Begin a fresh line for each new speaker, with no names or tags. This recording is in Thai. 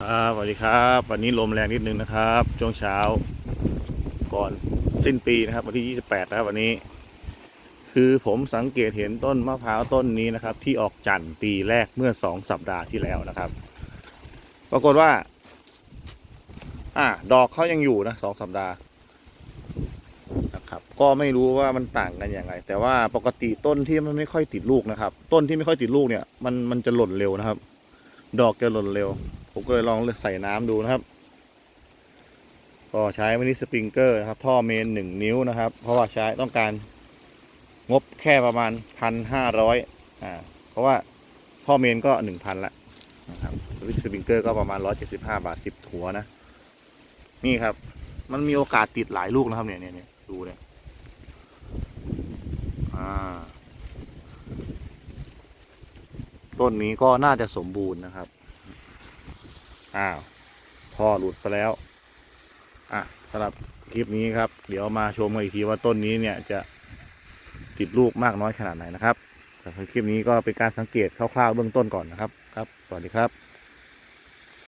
ครับสวัสดีครับ วันนี้ลมแรงนิดนึงนะครับช่วงเช้า ก่อนสิ้นปีนะครับ วันที่ 28นะครับวันนี้ คือผมสังเกตเห็นต้นมะพร้าวต้นนี้นะครับ ที่ออกจันทร์ปีแรกเมื่อสองสัปดาห์ที่แล้วนะครับ ปรากฏว่า อ่าดอกเขายังอยู่นะสองสัปดาห์นะครับ ก็ไม่รู้ว่ามันต่างกันยังไงแต่ว่าปกติต้นที่มันไม่ค่อยติดลูกนะครับ ต้นที่ไม่ค่อยติดลูกเนี่ย มันมันจะหล่นเร็วนะครับ ดอกจะหล่นเร็ว ผมก็เลยลองใส่น้ำดูนะครับ ก็ใช้มินิสปริงเกอร์นะครับ ท่อเมนหนึ่งนิ้วนะครับ เพราะว่าใช้ต้องการงบแค่ประมาณพันห้าร้อยอ่าเพราะว่าท่อเมนก็หนึ่งพันละนะครับมินิสปริงเกอร์ก็ประมาณร้อยเจ็ดสิบห้าบาทสิบถัวนะ นี่ครับ มันมีโอกาสติดหลายลูกนะครับเนี่ยเนี่ยเนี่ยดูเนี่ยอ่าต้นนี้ก็น่าจะสมบูรณ์นะครับ อ้าวท่อหลุดซะแล้ว อะสำหรับคลิปนี้ครับ เดี๋ยวมาชมกันอีกทีว่าต้นนี้เนี่ยจะติดลูกมากน้อยขนาดไหนนะครับสำหรับคลิปนี้ก็เป็นการสังเกตคร่าวๆเบื้องต้นก่อนนะครับ ครับ สวัสดีครับ